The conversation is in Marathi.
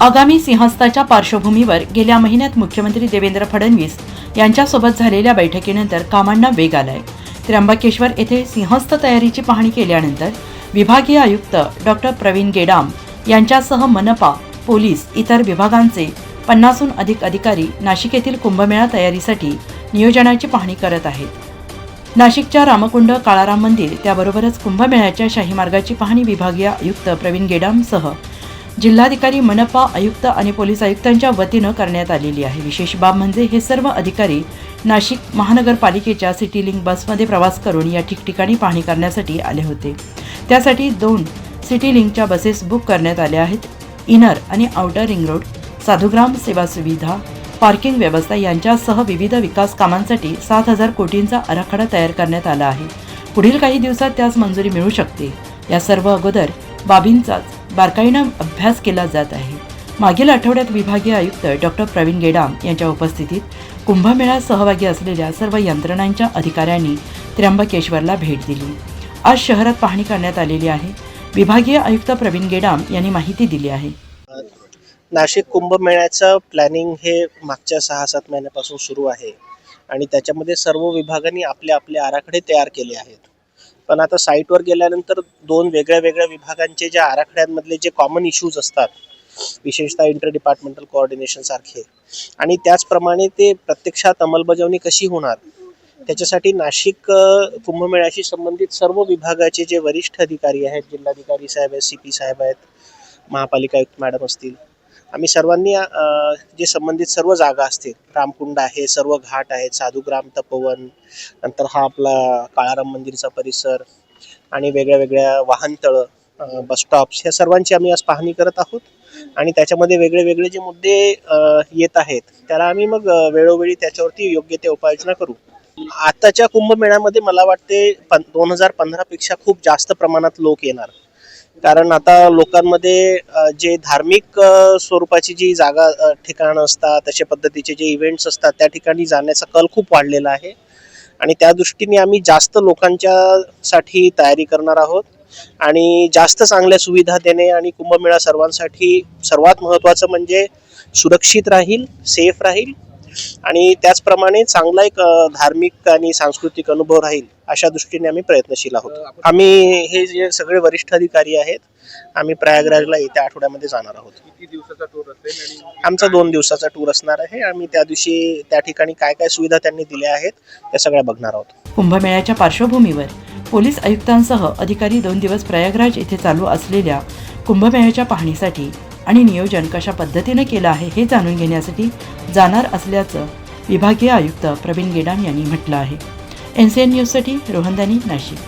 आगामी सिंहस्थाच्या पार्श्वभूमीवर गेल्या महिन्यात मुख्यमंत्री देवेंद्र फडणवीस यांच्यासोबत झालेल्या बैठकीनंतर कामांना वेग आलाय. त्र्यंबकेश्वर येथे सिंहस्थ तयारीची पाहणी केल्यानंतर विभागीय आयुक्त डॉक्टर प्रवीण गेडाम यांच्यासह मनपा पोलीस इतर विभागांचे पन्नासहून अधिक अधिकारी नाशिक येथील कुंभमेळा तयारीसाठी नियोजनाची पाहणी करत आहेत. नाशिकच्या रामकुंड काळाराम मंदिर त्याबरोबरच कुंभमेळ्याच्या शाही मार्गाची पाहणी विभागीय आयुक्त प्रवीण गेडामसह जिल्हाधिकारी मनपा आयुक्त आणि पोलीस आयुक्तांच्या वतीनं करण्यात आलेली आहे. विशेष बाब म्हणजे हे सर्व अधिकारी नाशिक महानगरपालिकेच्या सिटी लिंक बसमध्ये प्रवास करून या ठिकठिकाणी पाहणी करण्यासाठी आले होते. त्यासाठी दोन सिटी लिंकच्या बसेस बुक करण्यात आल्या आहेत. इनर आणि आउटर रिंग रोड साधुग्राम सेवा सुविधा पार्किंग व्यवस्था यांच्यासह विविध विकास कामांसाठी सात हजार कोटींचा आराखडा तयार करण्यात आला आहे. पुढील काही दिवसात त्यास मंजुरी मिळू शकते. या सर्व अगोदर बाबींचाच बारकाईनं अभ्यास केला जात आहे. मागील आठवड्यात विभागीय आयुक्त डॉक्टर प्रवीण गेडाम यांच्या उपस्थितीत कुंभमेळ्यात सहभागी असलेल्या सर्व यंत्रणांच्या अधिकाऱ्यांनी त्र्यंबकेश्वरला भेट दिली. आज शहरात पाहणी करण्यात आलेली आहे. विभागीय आयुक्त प्रवीण गेडाम यांनी माहिती दिली आहे. नाशिक कुंभमेळ्याचं प्लॅनिंग हे मागच्या सहा सात महिन्यापासून सुरू आहे. आणि त्याच्यामध्ये सर्व विभागांनी आपले आपले आराखडे तयार केले आहेत. पण आता साईटवर गेल्यानंतर दोन वेगळ्या वेगळ्या विभागांचे ज्या आराखड्यांमधले जे कॉमन इश्यूज असतात विशेषतः इंटर डिपार्टमेंटल कोऑर्डिनेशन सारखे आणि त्याचप्रमाणे ते प्रत्यक्षात अंमलबजावणी कशी होणार त्याच्यासाठी नाशिक कुंभमेळ्याशी संबंधित सर्व विभागाचे जे वरिष्ठ अधिकारी आहेत जिल्हाधिकारी साहेब आहेत सी पी साहेब आहेत महापालिका आयुक्त मॅडम असतील आम्ही सर्वांनी जे संबंधित सर्व जागा असतील रामकुंड आहे सर्व घाट आहेत साधुग्राम तपोवन नंतर हा आपला काळाराम मंदिरचा परिसर आणि वेगळ्या वेगळ्या वाहनतळं बस स्टॉप्स ह्या सर्वांची आम्ही आज पाहणी करत आहोत. आणि त्याच्यामध्ये वेगळे वेगळे जे मुद्दे येत आहेत त्याला आम्ही मग वेळोवेळी त्याच्यावरती योग्य ते उपाययोजना करू. आताच्या कुंभमेळ्यामध्ये मला वाटते दोन हजार पंधरापेक्षा खूप जास्त प्रमाणात लोक येणार. कारण आता लोकांमध्ये जे धार्मिक स्वरूपाची जी जागा ठिकाणं असतात तशा पद्धतीचे जे इव्हेंट्स असतात त्या ठिकाणी जाण्याचा कल खूप वाढलेला आहे. आणि त्या दृष्टीने आम्ही जास्त लोकांच्या साठी तयारी करणार आहोत. आणि जास्त चांगल्या सुविधा देणे आणि कुंभमेळा सर्वांसाठी सर्वात महत्त्वाचं म्हणजे सुरक्षित राहील सेफ राहील. आणि त्याचप्रमाणे चांगला एक धार्मिक आणि सांस्कृतिक अनुभव राहील अशा दृष्टीने आम्ही प्रयत्नशील आहोत. आम्ही हे जे सगळे वरिष्ठ अधिकारी आहेत आम्ही प्रयागराजला येत्या आठवड्यामध्ये जाणार आहोत. किती दिवसाचा टूर असेल आणि आमचा दोन दिवसाचा टूर असणार आहे. आम्ही त्या दिवशी त्या ठिकाणी काय काय सुविधा त्यांनी दिल्या आहेत त्या सगळ्या बघणार आहोत. कुंभमेळ्याच्या पार्श्वभूमीवर पोलीस आयुक्तांसह अधिकारी दोन दिवस प्रयागराज येथे चालू असलेल्या कुंभमेळ्याच्या पाहणीसाठी आणि नियोजन कशा पद्धतीनं केलं आहे हे जाणून घेण्यासाठी जाणार असल्याचं विभागीय आयुक्त प्रवीण गेडाम यांनी म्हटलं आहे. एन सी एन न्यूजसाठी रोहनदानी नाशिक.